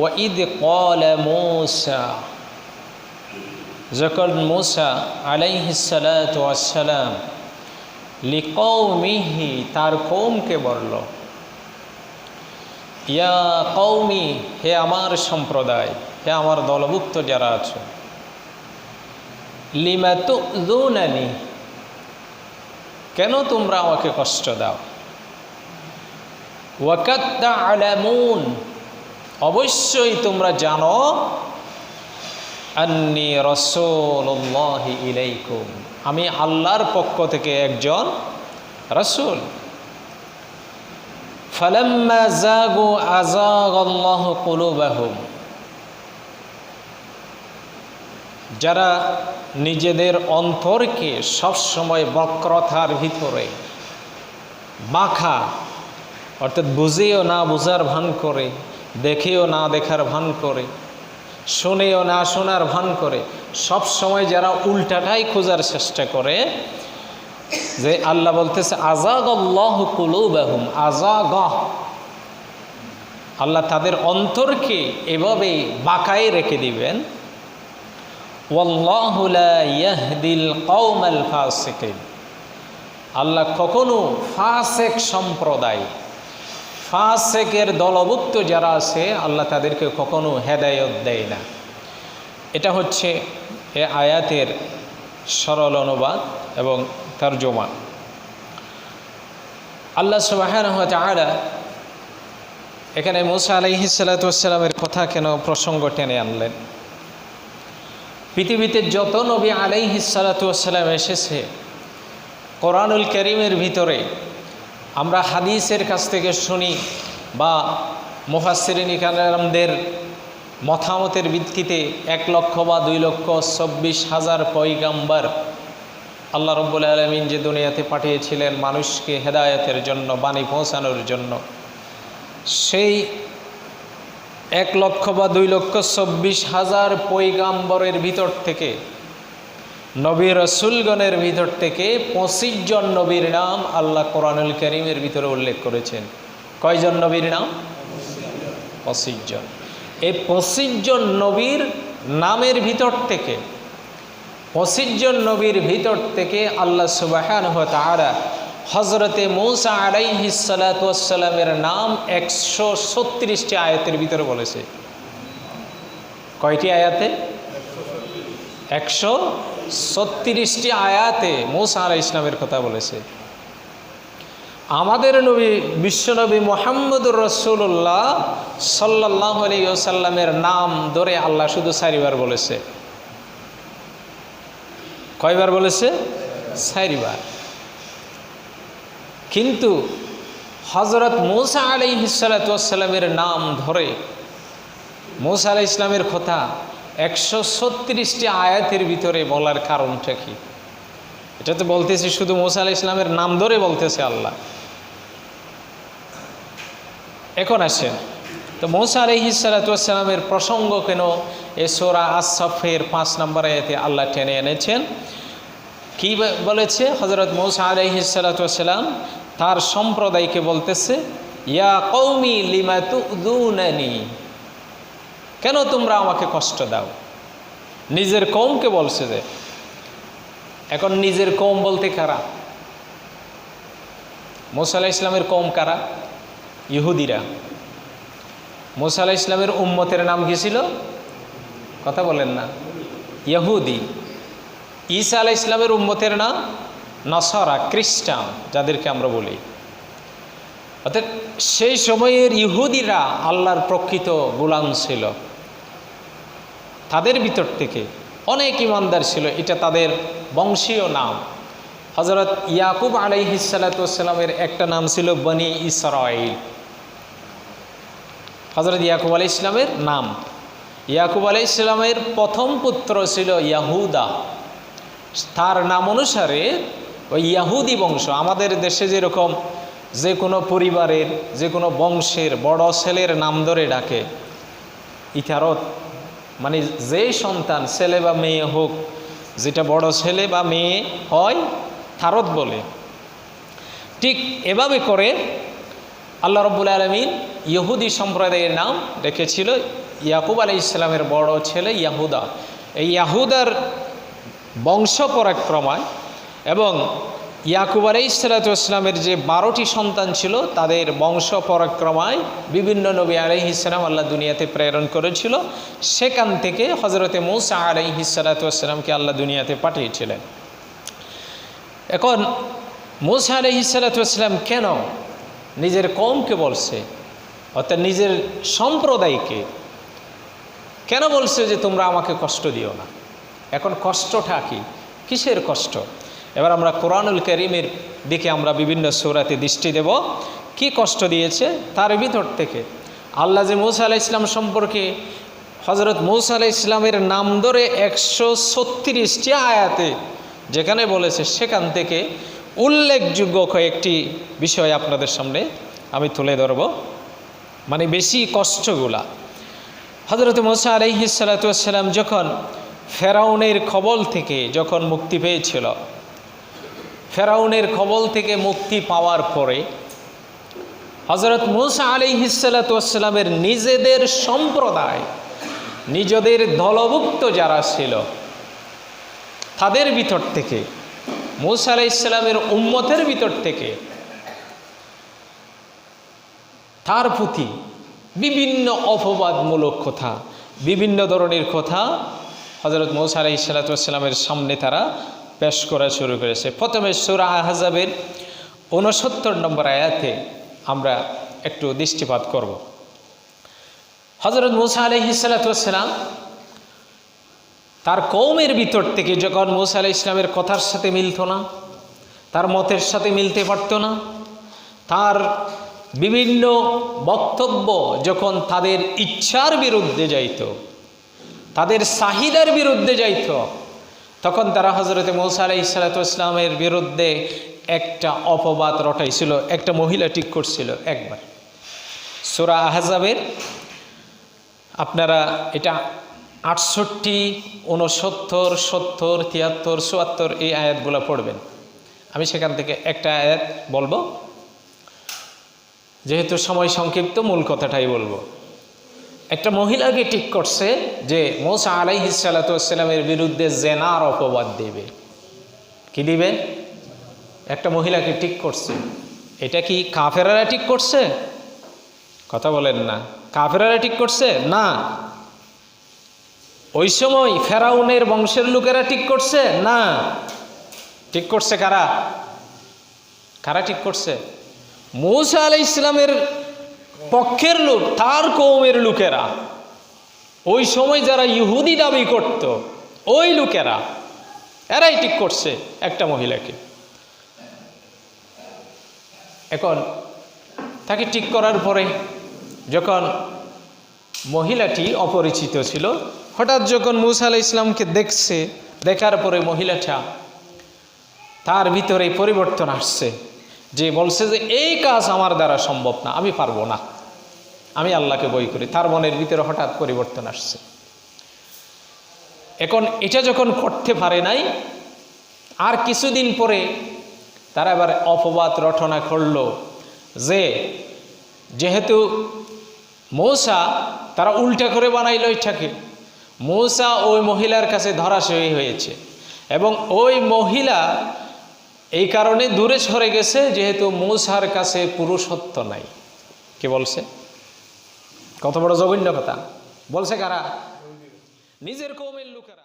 ওয়াঈদ call মৌসা যখন মুসা আলাইহিসালাম লিকৌমিহি তার কৌমকে বলল, ইয়া কৌমি হে আমার সম্প্রদায়, হে আমার দলভুক্ত যারা আছো লিমাতুনানি কেন তোমরা আমাকে কষ্ট দাও? ওয়াকাত্তা আলামুন অবশ্যই তোমরা জানো, আন্নি রসুল্লাহি ইলাইকুম। আমি আল্লাহর পক্ষ থেকে একজন রসুল। ফালাম্মা জাগু আজাগাল্লাহ কুলুবাহুম। যারা নিজেদের অন্তরকে সবসময় বক্রতার ভিতরে মাখা অর্থাৎ বুঝেও না বুঝার ভান করে, দেখেও না দেখার ভান করে, শুনেও না শোনার ভান করে, সব সময় যারা উল্টাটাই খোঁজার চেষ্টা করে, যে আল্লাহ বলতেছে আজাগ আল্লাহ কুলুবাহুম আজাগ। আল্লাহ তাদের অন্তরকে এভাবে বাঁকায় রেখে দিবেন আল্লাহ কখনো ফাসেক সম্প্রদায় ফাসেকের দলভুক্ত যারা আছে, আল্লাহ তাদেরকে কখনো হেদায়ত দেয় না। এটা হচ্ছে এ আয়াতের সরল অনুবাদ এবং তার তর্জমা। আল্লাহ সুবাহান তাহারা এখানে মুসা আলাইহি সালাতামের কথা কেন প্রসঙ্গ টেনে আনলেন? পৃথিবীতে যত নবী আলাইহি সালাতাম এসেছে, কোরআনুল করিমের ভিতরে আমরা হাদিসের কাছ থেকে শুনি বা মুফাসরিন ইকালামদের মতামতের ভিত্তিতে এক লক্ষ বা দুই লক্ষ চব্বিশ হাজার পৈগাম্বার আল্লাহ রব্বুল আলমিন যে দুনিয়াতে পাঠিয়েছিলেন মানুষকে হেদায়তের জন্য, বাণী পৌঁছানোর জন্য, সেই এক লক্ষ বা দুই লক্ষ চব্বিশ হাজার পৈগাম্বরের ভিতর থেকে নবী রসুলগণের ভিতর থেকে পঁচিশ জন নবীর নাম আল্লাহ কোরআনুল করিমের ভিতরে উল্লেখ করেছেন। কয়জন নবীর নাম? পঁচিশ জন। এই পঁচিশ জন নবীর নামের ভিতর থেকে, পঁচিশ জন নবীর ভিতর থেকে আল্লাহ সুবাহান হজরতে মৌসা আলাইহিসালামের নাম একশো ছত্রিশটি আয়াতের ভিতরে বলেছে। কয়টি আয়াতে? একশো ছত্রিশটি আয়াতে মৌসা আলাহ ইসলামের কথা বলেছে। আমাদের নবী বিশ্বনবী মোহাম্মদুর রসুল্লাহ সাল্লাহ আলিয়াল্লামের নাম ধরে আল্লাহ শুধু চারিবার বলেছে। কয়বার বলেছে? চারিবার। কিন্তু হজরত মৌসা আলি হিসালাতামের নাম ধরে মৌসা আলাহ ইসলামের কথা একশো ছত্রিশটি আয়াতের ভিতরে বলার কারণটা কি? এটা তো বলতেছি শুধু মোসা ইসলামের নাম ধরে বলতেছে আল্লাহ। এখন আসেন, তো মৌসা আলহি সালাতামের প্রসঙ্গ কেন এ সোরা আসফের পাঁচ নম্বর আয়াতে আল্লাহ টেনে এনেছেন? কি বলেছে? হজরত মৌসা আলহি সালাতাম তার সম্প্রদায়কে বলতেছে, ইয়া কৌমি লিমাতুনি কেন তোমরা আমাকে কষ্ট দাও? নিজের কৌমকে বলছে যে, এখন নিজের কৌম বলতে কারা? মোসাল্লাহ ইসলামের কৌম কারা? ইহুদিরা। মোসা আলাহ ইসলামের উম্মতের নাম কি ছিল? কথা বলেন না। ইহুদি। ঈসা আলাহ ইসলামের উম্মতের নাম নসরা, খ্রিস্টান, যাদেরকে আমরা বলি। অর্থাৎ সেই সময়ের ইহুদিরা আল্লাহর প্রকৃত গোলাম ছিল। তাদের ভিতর থেকে অনেক ইমানদার ছিল, এটা তাদের বংশীয় নাম। হজরত ইয়াকুব আলাইহিসালাতামের একটা নাম ছিল বনি ইসরাইল হজরত ইয়াকুব আলাই ইসলামের নাম। ইয়াকুব আলাই ইসলামের প্রথম পুত্র ছিল ইয়াহুদা। তার নাম অনুসারে ওই ইয়াহুদি বংশ, আমাদের দেশে যেরকম যে কোনো পরিবারের, যে কোনো বংশের বড় ছেলের নাম ধরে ডাকে। ইতারত মানে যে সন্তান ছেলে বা মেয়ে হোক, যেটা বড় ছেলে বা মেয়ে হয় থারত বলে। ঠিক এভাবে করে আল্লাহ রব্বুল আলমিন ইহুদি সম্প্রদায়ের নাম রেখেছিল ইয়াকুব আলাই ইসলামের বড় ছেলে ইয়াহুদা। এই ইয়াহুদার বংশ পরাক্রমায় এবং ইয়াকুব আলাই ইসলাতামের যে বারোটি সন্তান ছিল, তাদের বংশ পরাক্রমায় বিভিন্ন নবী আলাইহি ইসলাম আল্লাহ দুনিয়াতে প্রেরণ করেছিল। সেখান থেকে হজরতে মৌসা আলাইহি সালাতামকে আল্লাহ দুনিয়াতে পাঠিয়েছিলেন। এখন মৌসা আলাইহি সালাতাম কেন নিজের কমকে বলছে, অর্থাৎ নিজের সম্প্রদায়কে কেন বলছে যে তোমরা আমাকে কষ্ট দিও না? এখন কষ্টটা কি? কিসের কষ্ট? এবার আমরা কোরআনুল করিমের দিকে আমরা বিভিন্ন সৌরাতে দৃষ্টি দেব। কি কষ্ট দিয়েছে? তার ভিতর থেকে আল্লাহ যে মৌসা আলাহ ইসলাম সম্পর্কে হজরত মৌসা আলাহ ইসলামের নাম ধরে একশো ছত্রিশটি আয়াতে যেখানে বলেছে, সেখান থেকে উল্লেখযোগ্য কয়েকটি বিষয় আপনাদের সামনে আমি তুলে ধরব। মানে বেশি কষ্টগুলা। হজরত মোসা আলহি সালাতাম যখন ফেরাউনের খবল থেকে যখন মুক্তি পেয়েছিল ফেরাউনের কবল থেকে মুক্তি পাওয়ার পরে হজরত মুসা আলিহি সালাতামের নিজেদের সম্প্রদায়, নিজেদের দলভুক্ত যারা ছিল, তাদের ভিতর থেকে, মুসা আলাহ ইসলামের উম্মতের ভিতর থেকে তার প্রতি বিভিন্ন অপবাদমূলক কথা, বিভিন্ন ধরনের কথা হজরত মৌসা ইসালাতামের সামনে তারা পেশ করা শুরু করেছে। প্রথমে সুরা আহজাবের ঊনসত্তর নম্বর আয়াতে আমরা একটু দৃষ্টিপাত করব। হজরত মৌসা আলহ ইসালাতাম তার কৌমের ভিতর থেকে যখন মৌসা আলাহ ইসলামের কথার সাথে মিলত না, তার মতের সাথে মিলতে পারত না, তার বিভিন্ন বক্তব্য যখন তাদের ইচ্ছার বিরুদ্ধে যাইত, তাদের চাহিদার বিরুদ্ধে যাইত তখন তারা হজরতে মৌসা আলাই ইসলাতামের বিরুদ্ধে একটা অপবাদ রটাইছিল, একটা মহিলা ঠিক করছিল একবার। সোরা আহজাবের আপনারা এটা আটষট্টি উনসত্তর সত্তর, তিয়াত্তর, চুয়াত্তর এই আয়াতগুলো পড়বেন। আমি সেখান থেকে একটা আয়াত বলব। যেহেতু সময় সংক্ষিপ্ত, মূল কথাটাই বলব। একটা মহিলাকে ঠিক করছে যে মৌসা আলাইহি সালাতামের বিরুদ্ধে জেনার অপবাদ দেবে। কি দিবে? একটা মহিলাকে ঠিক করছে। এটা কি কাফেরারা ঠিক করছে? কথা বলেন না। কাফেরারা ঠিক করছে? না। ওই সময় ফেরাউনের বংশের লোকেরা ঠিক করছে? না। ঠিক করছে কারা? কারা ঠিক করছে? মৌসা আলাই ইসলামের পক্ষের লোক, তার কৌমের লোকেরা। ওই সময় যারা ইহুদি দাবি করত, ওই লোকেরা, এরাই ঠিক করছে একটা মহিলাকে। এখন তাকে ঠিক করার পরে যখন মহিলাটি অপরিচিত ছিল, হঠাৎ যখন মুসা ইসলামকে দেখছে, দেখার পরে মহিলাটা তার ভিতরে পরিবর্তন আসছে, যে বলছে যে, এই কাজ আমার দ্বারা সম্ভব না, আমি পারব না। আমি আল্লাহকে বই করি। তার মনের ভিতরে হঠাৎ পরিবর্তন আসছে। এখন এটা যখন করতে পারে নাই, আর কিছুদিন পরে তারা এবার অপবাদ রটনা করল যে, যেহেতু মৌসা তারা উল্টা করে বানাইল এটাকে, মৌসা ওই মহিলার কাছে ধরাশয়ী হয়েছে এবং ওই মহিলা এই কারণে দূরে সরে গেছে যেহেতু মৌসার কাছে পুরুষত্ব নাই। কে বলছে? কত বড় জঘন্য কথা। বলছে কারা? নিজের কৌমের লোকেরা।